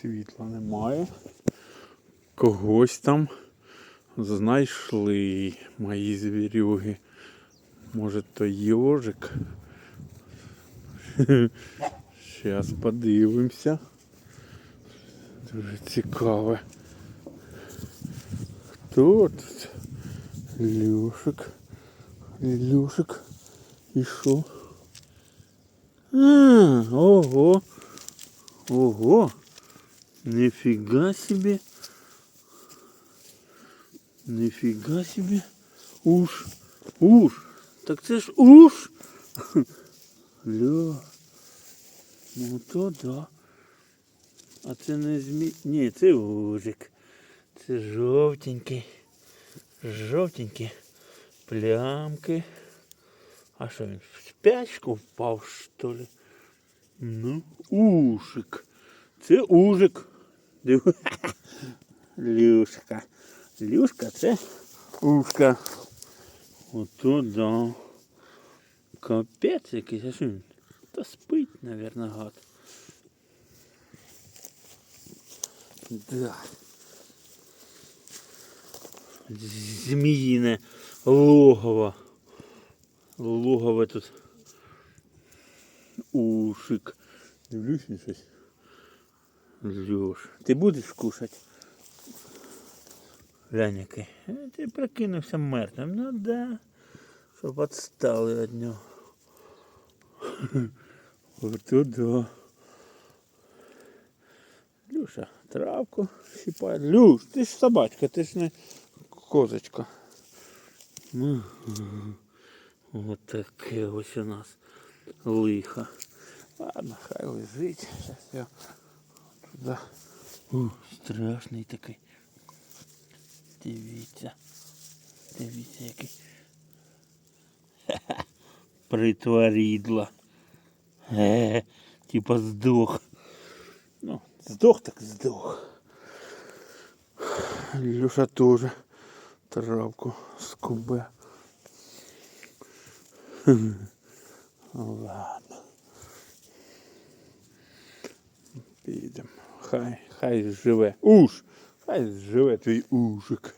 Світла немає. Когось там знайшли мої звірюги. Може то йожик. Зараз подивимося. Дуже цікаве. Хто тут? Люшик. Люшик. І що? А, ого. Ого. Нифига себе. Нифига себе. Уж. Уж. Так це ж уж. Ля. Ну то да. А це не змі... Ні, це ужик. Це жовтенький. Жовтенький. Плямки. А що він в спячку впав, що ли? Ну, ушик. Це ужик. Див- Люшка. Люшка це ушка. Ото да. Капець якийсь, а що? Та спить, наверное, гад. Да. Зміїне логово. Логово тут. Ушик. Дивлюсь на щось. Льош, ти будеш кушати? Глянь який. Е, Ти прикинувся мертвим. Ну да. Щоб відстали від нього. Ото да. Люша, травку щипає. Люш, ти ж собачка, ти ж не козочка. От таке ось у нас лихо. Ладно, хай лежить. Сейчас я туди. У, страшний такий. Дивіться. Дивіться який. Ха-ха. Притворідло. Е, типа здох. Ну, здох так здох. Люша тоже травку скубе. Ладно. Підемо. Хай, хай живе. Уж! Хай живе твій ужик.